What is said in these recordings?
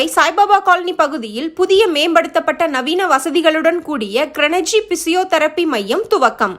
Kovai Saibaba colony பகுதியில் புதிய மேம்படுத்தப்பட்ட நவீன வசதிகளுடன் கூடிய கிரனஜி பிசியோதெரபி மையம் துவக்கம்.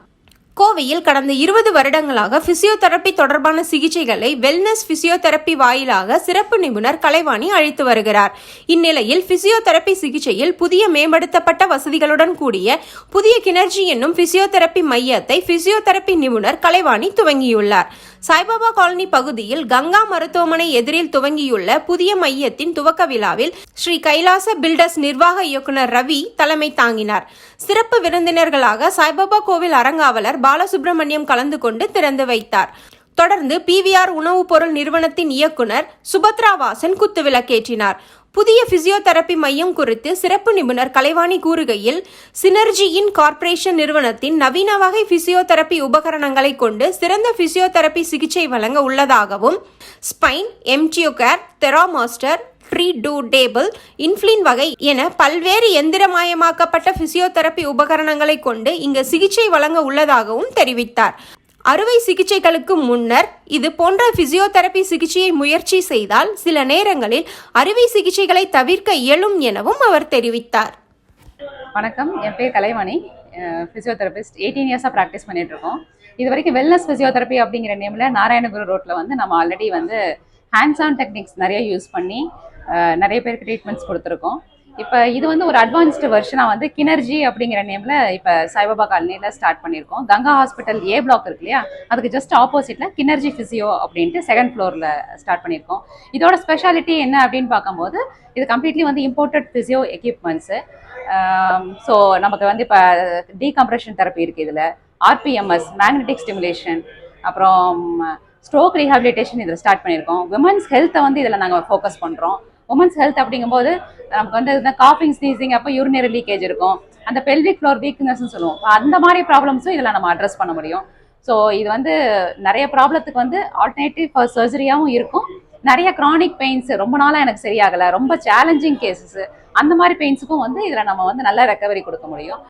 கோவையில் கடந்த இருபது வருடங்களாக பிசியோதெரபி தொடர்பான சிகிச்சைகளை வெல்னஸ் பிசியோதெரபி வாயிலாக சிறப்பு நிபுணர் கலைவாணி அழைத்து வருகிறார். இந்நிலையில் பிசியோதெரபி சிகிச்சையில் புதிய மேம்படுத்தப்பட்ட வசதிகளுடன் கூடிய புதிய கிணர்ஜி என்னும் பிசியோதெரபி மையத்தை பிசியோதெரபி நிபுணர் கலைவாணி துவங்கியுள்ளார். சாய்பாபா காலனி பகுதியில் கங்கா மருத்துவமனை எதிரில் துவங்கியுள்ள புதிய மையத்தின் துவக்க விழாவில் ஸ்ரீ கைலாச பில்டர்ஸ் நிர்வாக இயக்குனர் ரவி தலைமை தாங்கினார். சிறப்பு விருந்தினர்களாக சாய்பாபா கோவில் அறங்காவலர் பாலசுப்ரமணியம் கலந்து கொண்டு திறந்து வைத்தார். தொடர்ந்து பிவிஆர் உணவுப் பொருள் நிறுவனத்தின் இயக்குனர் சுபத்ரா வாசன் குத்துவிளக்கேற்றினார். புதிய பிசியோதெரபி மையம் குறித்து சிறப்பு நிபுணர் கலைவாணி கூறுகையில் சினர்ஜியின் கார்ப்பரேஷன் நிறுவனத்தின் நவீன வகை பிசியோதெரபி உபகரணங்களை கொண்டு சிறந்த பிசியோதெரபி சிகிச்சை வழங்க உள்ளதாகவும் ஸ்பைன் எம்டியோகேர் தெராமாஸ்டர் ட்ரீ டூ டேபிள் இன்ஃப்ளின் வகை என பல்வேறு எந்திரமயமாக்கப்பட்ட பிசியோதெரபி உபகரணங்களை கொண்டு இங்கு சிகிச்சை வழங்க உள்ளதாகவும் தெரிவித்தார். அறுவை சிகிச்சைகளுக்கு முன்னர் இது போன்ற பிசியோதெரபி சிகிச்சையை முயற்சி செய்தால் சில நேரங்களில் அறுவை சிகிச்சைகளை தவிர்க்க இயலும் எனவும் அவர் தெரிவித்தார். வணக்கம். என் பேர் கலைவாணி ஃபிசியோதெரபிஸ்ட் எயிட்டீன் இயர்ஸாக ப்ராக்டிஸ் பண்ணிட்டு இருக்கோம் இது வரைக்கும் வெல்னஸ் ஃபிசியோதெரபி அப்படிங்கிற நேமில் நாராயணகுரு ரோட்டில் வந்து நம்ம ஆல்ரெடி வந்து ஹேண்ட்ஸ் ஆன் டெக்னிக்ஸ் நிறைய யூஸ் பண்ணி நிறைய பேருக்கு ட்ரீட்மெண்ட்ஸ் கொடுத்துருக்கோம். இப்போ இது வந்து ஒரு அட்வான்ஸ்டு வெர்ஷனாக வந்து கினர்ஜி அப்படிங்கிற நேமில் இப்போ சாய்பாபா காலனியில் ஸ்டார்ட் பண்ணியிருக்கோம். கங்கா ஹாஸ்பிட்டல் ஏ பிளாக் இருக்கு இல்லையா? அதுக்கு ஜஸ்ட் ஆப்போசிட்டில் கினர்ஜி ஃபிசியோ அப்படின்ட்டு செகண்ட் ஃப்ளோரில் ஸ்டார்ட் பண்ணியிருக்கோம். இதோட ஸ்பெஷாலிட்டி என்ன அப்படின்னு பார்க்கும்போது இது கம்ப்ளீட்லி வந்து இம்போர்ட்டட் ஃபிசியோ எக்யூப்மெண்ட்ஸு ஸோ நமக்கு வந்து இப்போ டீகம்ப்ரெஷன் தெரப்பி இருக்குது இதில். ஆர்பிஎம்எஸ் மேக்னெட்டிக் ஸ்டிமுலேஷன் அப்புறம் ஸ்ட்ரோக் ரீஹாபிலிட்டேஷன் இதில் ஸ்டார்ட் பண்ணியிருக்கோம். விமன்ஸ் ஹெல்த்தை வந்து இதில் நாங்கள் ஃபோக்கஸ் பண்ணுறோம் உமன்ஸ் ஹெல்த் அப்படிங்கும்போது நமக்கு வந்து இந்த காஃபிங் ஸ்னீசிங் அப்போ யூரினரி லீக்கேஜ் இருக்கும். அந்த பெல்விக் ஃப்ளோர் வீக்னஸ்னு சொல்லுவோம். அந்த மாதிரி ப்ராப்ளம்ஸும் இதில் நம்ம அட்ரஸ் பண்ண முடியும். ஸோ இது வந்து நிறைய ப்ராப்ளத்துக்கு வந்து ஆல்டர்னேட்டிவ் ஃபார் சர்ஜரியாகவும் இருக்கும். நிறைய க்ரானிக் பெயின்ஸ் ரொம்ப நாளாக எனக்கு சரியாகலை. ரொம்ப சேலஞ்சிங் கேசஸ் அந்த மாதிரி பெயின்ஸுக்கும் வந்து இதில் நம்ம வந்து நல்ல ரெக்கவரி கொடுக்க முடியும்.